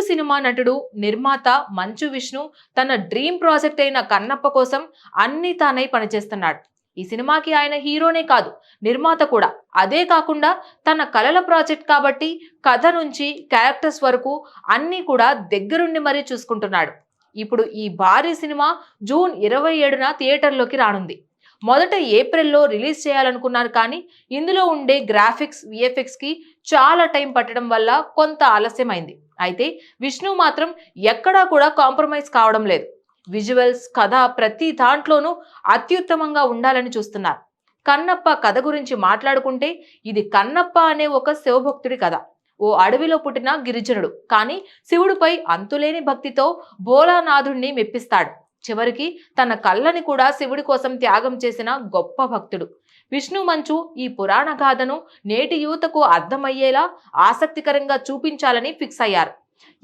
Cinema నటుడు నిర్మాత మంచు విష్ణు తన డ్రీమ్ ప్రాజెక్ట్ అయిన కన్నప్ప కోసం అన్ని తానై పనిచేస్తున్నాడు. ఈ సినిమాకి ఆయన హీరోనే కాదు నిర్మాత కూడా. అదే కాకుండా తన కలల ప్రాజెక్ట్ కాబట్టి కథ నుంచి క్యారెక్టర్స్ వరకు అన్నీ కూడా దగ్గరుండి మరీ చూసుకుంటున్నాడు. ఇప్పుడు ఈ భారీ సినిమా జూన్ ఇరవై ఏడున థియేటర్లోకి రానుంది. మొదట ఏప్రిల్లో రిలీజ్ చేయాలనుకున్నారు కానీ ఇందులో ఉండే గ్రాఫిక్స్ విఎఫ్ఎక్స్కి చాలా టైం పట్టడం వల్ల కొంత ఆలస్యమైంది. అయితే విష్ణు మాత్రం ఎక్కడా కూడా కాంప్రమైజ్ కావడం లేదు. విజువల్స్ కథ ప్రతి దాంట్లోనూ అత్యుత్తమంగా ఉండాలని చూస్తున్నారు. కన్నప్ప కథ గురించి మాట్లాడుకుంటే ఇది కన్నప్ప అనే ఒక శివభక్తుడి కథ. ఓ అడవిలో పుట్టిన గిరిజనుడు. కానీ శివుడిపై అంతులేని భక్తితో భోలానాథుణ్ణి మెప్పిస్తాడు. చివరికి తన కళ్ళని కూడా శివుడి కోసం త్యాగం చేసిన గొప్ప భక్తుడు. విష్ణు మంచు ఈ పురాణ గాథను నేటి యువతకు అర్థమయ్యేలా ఆసక్తికరంగా చూపించాలని ఫిక్స్ అయ్యారు.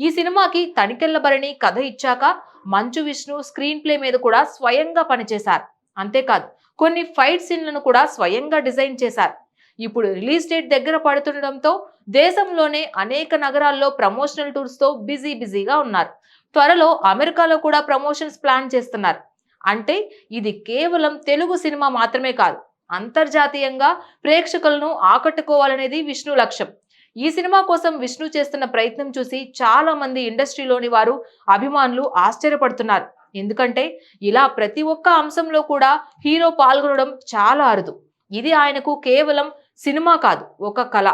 ఈ సినిమాకి తనికెళ్ళ కథ ఇచ్చాక మంచు విష్ణు స్క్రీన్ ప్లే మీద కూడా స్వయంగా పనిచేశారు. అంతేకాదు కొన్ని ఫైట్ సీన్లను కూడా స్వయంగా డిజైన్ చేశారు. ఇప్పుడు రిలీజ్ డేట్ దగ్గర పడుతుండటంతో దేశంలోనే అనేక నగరాల్లో ప్రమోషనల్ టూర్స్తో బిజీ బిజీగా ఉన్నారు. త్వరలో అమెరికాలో కూడా ప్రమోషన్స్ ప్లాన్ చేస్తున్నారు. అంటే ఇది కేవలం తెలుగు సినిమా మాత్రమే కాదు అంతర్జాతీయంగా ప్రేక్షకులను ఆకట్టుకోవాలనేది విష్ణు లక్ష్యం. ఈ సినిమా కోసం విష్ణు చేస్తున్న ప్రయత్నం చూసి చాలా మంది ఇండస్ట్రీలోని వారు అభిమానులు ఆశ్చర్యపడుతున్నారు. ఎందుకంటే ఇలా ప్రతి ఒక్క అంశంలో కూడా హీరో పాల్గొనడం చాలా అరుదు. ఇది ఆయనకు కేవలం సినిమా కాదు ఒక కళ.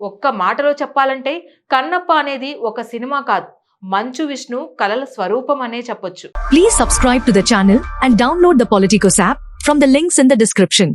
ఒక్క మాటలో చెప్పాలంటే కన్నప్ప అనేది ఒక సినిమా కాదు. మంచు విష్ణు కలల స్వరూపం అనే చెప్పొచ్చు please subscribe to the and download the Politikos app from the links in the description